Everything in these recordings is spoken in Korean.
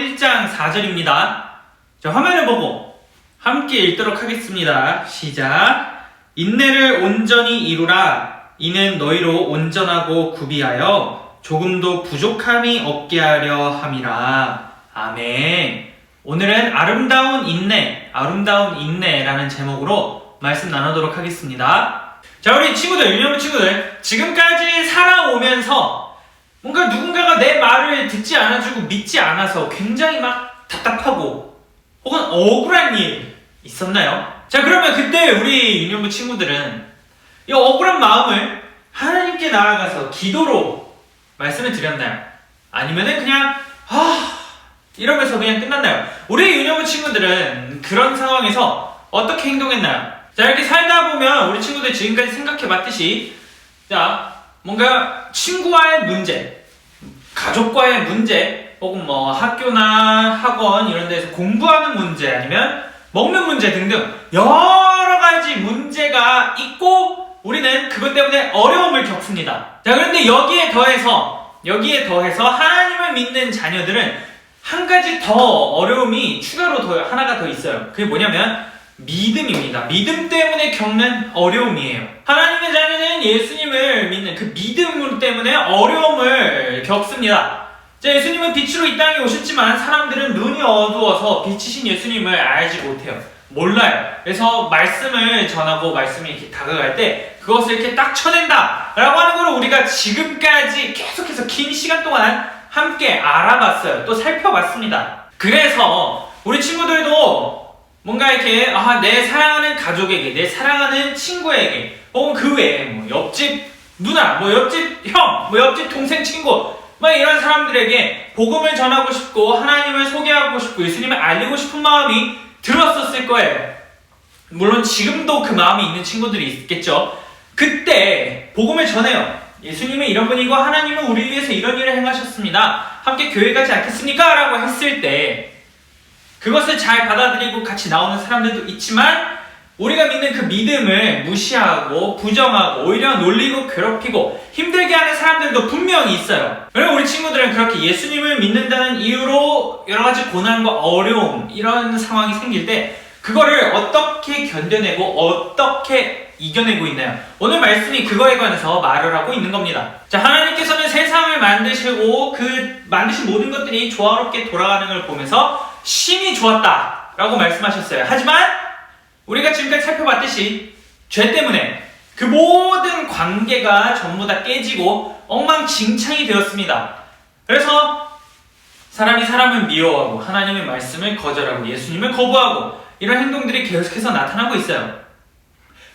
1장 4절입니다. 자, 화면을 보고 함께 읽도록 하겠습니다. 시작. 인내를 온전히 이루라. 이는 너희로 온전하고 구비하여 조금도 부족함이 없게 하려 함이라. 아멘. 오늘은 아름다운 인내, 아름다운 인내라는 제목으로 말씀 나누도록 하겠습니다. 자, 우리 친구들, 유년 친구들, 지금까지 살아오면서 뭔가 누군가가 내 말을 듣지 않아주고 믿지 않아서 굉장히 막 답답하고 혹은 억울한 일 있었나요? 자, 그러면 그때 우리 유년부 친구들은 이 억울한 마음을 하나님께 나아가서 기도로 말씀을 드렸나요? 아니면은 그냥 아 이러면서 그냥 끝났나요? 우리 유년부 친구들은 그런 상황에서 어떻게 행동했나요? 자 이렇게 살다 보면 우리 친구들 지금까지 생각해 봤듯이 자 뭔가 친구와의 문제, 가족과의 문제, 혹은 뭐 학교나 학원 이런 데서 공부하는 문제 아니면 먹는 문제 등등 여러 가지 문제가 있고 우리는 그것 때문에 어려움을 겪습니다. 자 그런데 여기에 더해서 여기에 더해서 하나님을 믿는 자녀들은 한 가지 더 어려움이 추가로 더 하나가 더 있어요. 그게 뭐냐면 믿음입니다. 믿음 때문에 겪는 어려움이에요. 하나님의 자녀는 예수님을 믿는 그 믿음 때문에 어려움을 겪습니다. 자, 예수님은 빛으로 이 땅에 오셨지만 사람들은 눈이 어두워서 빛이신 예수님을 알지 못해요. 몰라요. 그래서 말씀을 전하고 말씀이 이렇게 다가갈 때 그것을 이렇게 딱 쳐낸다. 라고 하는 걸 우리가 지금까지 계속해서 긴 시간 동안 함께 알아봤어요. 또 살펴봤습니다. 그래서 우리 친구들도 뭔가 이렇게 아, 내 사랑하는 가족에게, 내 사랑하는 친구에게, 혹은 그 외에 뭐 옆집 누나, 뭐 옆집 형, 뭐 옆집 동생 친구, 막 이런 사람들에게 복음을 전하고 싶고 하나님을 소개하고 싶고 예수님을 알리고 싶은 마음이 들었었을 거예요. 물론 지금도 그 마음이 있는 친구들이 있겠죠. 그때 복음을 전해요. 예수님은 이런 분이고 하나님은 우리 위해서 이런 일을 행하셨습니다. 함께 교회 가지 않겠습니까? 라고 했을 때 그것을 잘 받아들이고 같이 나오는 사람들도 있지만 우리가 믿는 그 믿음을 무시하고 부정하고 오히려 놀리고 괴롭히고 힘들게 하는 사람들도 분명히 있어요. 그리고 우리 친구들은 그렇게 예수님을 믿는다는 이유로 여러 가지 고난과 어려움 이런 상황이 생길 때 그거를 어떻게 견뎌내고 어떻게 이겨내고 있나요? 오늘 말씀이 그거에 관해서 말을 하고 있는 겁니다. 자, 하나님께서는 세상을 만드시고 그 만드신 모든 것들이 조화롭게 돌아가는 걸 보면서 심히 좋았다. 라고 말씀하셨어요. 하지만 우리가 지금까지 살펴봤듯이 죄 때문에 그 모든 관계가 전부 다 깨지고 엉망진창이 되었습니다. 그래서 사람이 사람을 미워하고 하나님의 말씀을 거절하고 예수님을 거부하고 이런 행동들이 계속해서 나타나고 있어요.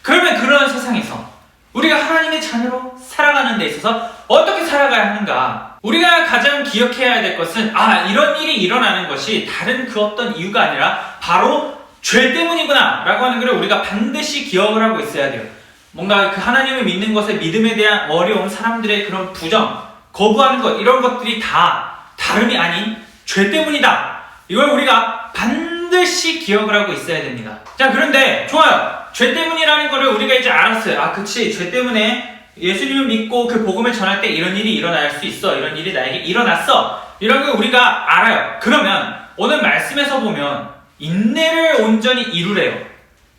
그러면 그런 세상에서 우리가 하나님의 자녀로 살아가는 데 있어서 어떻게 살아가야 하는가? 우리가 가장 기억해야 될 것은 아 이런 일이 일어나는 것이 다른 그 어떤 이유가 아니라 바로 죄 때문이구나 라고 하는 것을 우리가 반드시 기억을 하고 있어야 돼요. 뭔가 그 하나님을 믿는 것에 믿음에 대한 어려움, 사람들의 그런 부정, 거부하는 것 이런 것들이 다 다름이 아닌 죄 때문이다. 이걸 우리가 반드시 기억을 하고 있어야 됩니다. 자 그런데 좋아요. 죄 때문이라는 거를 우리가 이제 알았어요. 아 그치 죄 때문에 예수님을 믿고 그 복음을 전할 때 이런 일이 일어날 수 있어. 이런 일이 나에게 일어났어. 이런 걸 우리가 알아요. 그러면 오늘 말씀에서 보면 인내를 온전히 이루래요.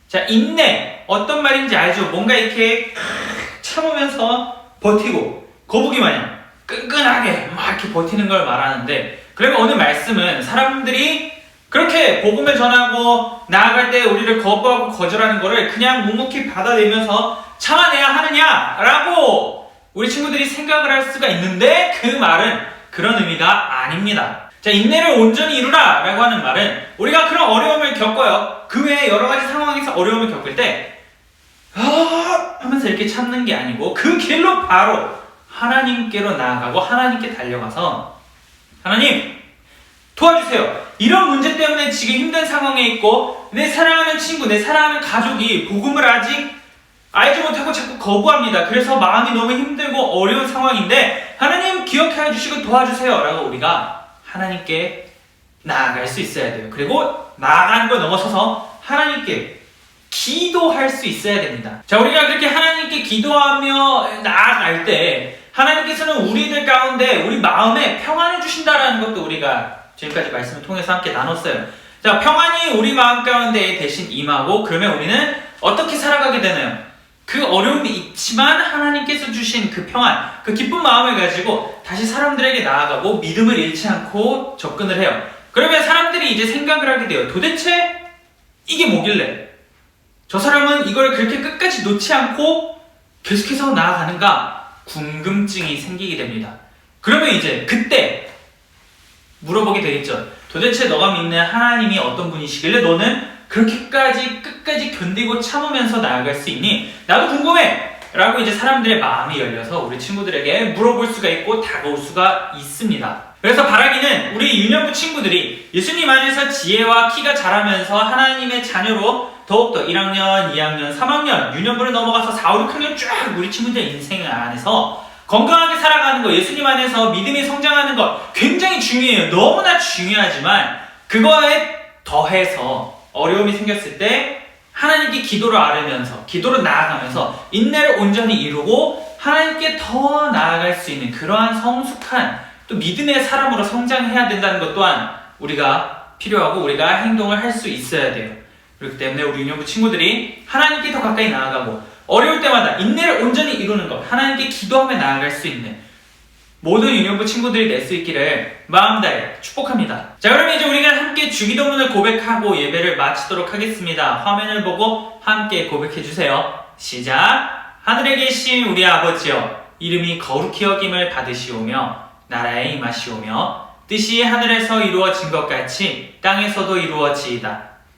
자, 인내. 어떤 말인지 알죠? 뭔가 이렇게 참으면서 버티고, 거북이 마냥 끈끈하게 막 이렇게 버티는 걸 말하는데, 그러면 오늘 말씀은 사람들이 그렇게 복음을 전하고 나아갈 때 우리를 거부하고 거절하는 거를 그냥 묵묵히 받아내면서 참아내야 하느냐라고 우리 친구들이 생각을 할 수가 있는데 그 말은 그런 의미가 아닙니다. 자, 인내를 온전히 이루라 라고 하는 말은 우리가 그런 어려움을 겪어요. 그 외에 여러 가지 상황에서 어려움을 겪을 때, 아, 하면서 이렇게 참는 게 아니고 그 길로 바로 하나님께로 나아가고 하나님께 달려가서 하나님, 도와주세요. 이런 문제 때문에 지금 힘든 상황에 있고 내 사랑하는 친구, 내 사랑하는 가족이 복음을 아직 알지 못하고 자꾸 거부합니다. 그래서 마음이 너무 힘들고 어려운 상황인데 하나님 기억해 주시고 도와주세요. 라고 우리가 하나님께 나아갈 수 있어야 돼요. 그리고 나아가는 걸 넘어서서 하나님께 기도할 수 있어야 됩니다. 자, 우리가 그렇게 하나님께 기도하며 나아갈 때 하나님께서는 우리들 가운데 우리 마음에 평안을 주신다라는 것도 우리가 지금까지 말씀을 통해서 함께 나눴어요. 자, 평안이 우리 마음 가운데 대신 임하고 그러면 우리는 어떻게 살아가게 되나요? 그 어려움이 있지만 하나님께서 주신 그 평안, 그 기쁜 마음을 가지고 다시 사람들에게 나아가고 믿음을 잃지 않고 접근을 해요. 그러면 사람들이 이제 생각을 하게 돼요. 도대체 이게 뭐길래? 저 사람은 이걸 그렇게 끝까지 놓지 않고 계속해서 나아가는가? 궁금증이 생기게 됩니다. 그러면 이제 그때 물어보게 되겠죠. 도대체 너가 믿는 하나님이 어떤 분이시길래 너는 그렇게까지 끝까지 견디고 참으면서 나아갈 수 있니? 나도 궁금해! 라고 이제 사람들의 마음이 열려서 우리 친구들에게 물어볼 수가 있고 다가올 수가 있습니다. 그래서 바라기는 우리 유년부 친구들이 예수님 안에서 지혜와 키가 자라면서 하나님의 자녀로 더욱더 1학년, 2학년, 3학년, 유년부를 넘어가서 4, 5, 6학년 쫙 우리 친구들 인생 안에서 건강하게 살아가는 거, 예수님 안에서 믿음이 성장하는 거 굉장히 중요해요. 너무나 중요하지만 그거에 더해서 어려움이 생겼을 때 하나님께 기도를 아뢰면서 기도를 나아가면서 인내를 온전히 이루고 하나님께 더 나아갈 수 있는 그러한 성숙한 또 믿음의 사람으로 성장해야 된다는 것 또한 우리가 필요하고 우리가 행동을 할 수 있어야 돼요. 그렇기 때문에 우리 유년부 친구들이 하나님께 더 가까이 나아가고 어려울 때마다 인내를 온전히 이루는 것, 하나님께 기도하며 나아갈 수 있는 모든 유년부 친구들이 낼 수 있기를 마음 다해 축복합니다. 자, 그러면 이제 우리가 함께 주기도문을 고백하고 예배를 마치도록 하겠습니다. 화면을 보고 함께 고백해 주세요. 시작. 하늘에 계신 우리 아버지여, 이름이 거룩히 여김을 받으시오며 나라에 임하시오며 뜻이 하늘에서 이루어진 것 같이 땅에서도 이루어지이다.